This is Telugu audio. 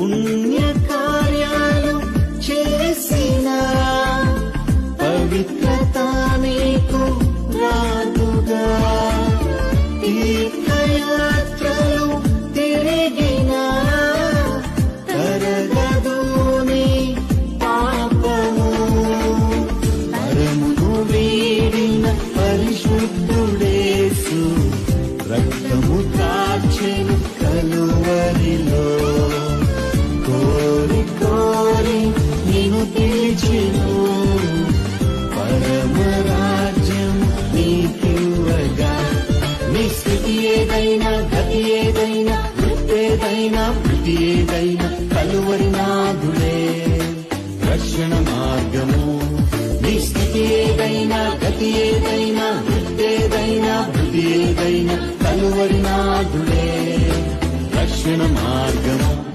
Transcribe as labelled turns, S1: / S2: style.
S1: పుణ్య కార్యాలు చేసిన పవిత్రత నీకు రాదుగా. తీర్థయాత్రలు తిరిగిన కరగదు నీ పాపము. పరము వీడిన పరిశుద్ధుడేసు రక్తము కాచెను నీ స్థితి ఏదైనా గతి ఏదైనా వృత్తేదైనా ప్రతి ఏదైనా కలువరి నాదులే. రక్షణ మార్గము. నీ స్థితి ఏదైనా గతి ఏదైనా వృత్తేదైనా ప్రతి ఏదైనా కలువరి నాదులే. రక్షణ మార్గము.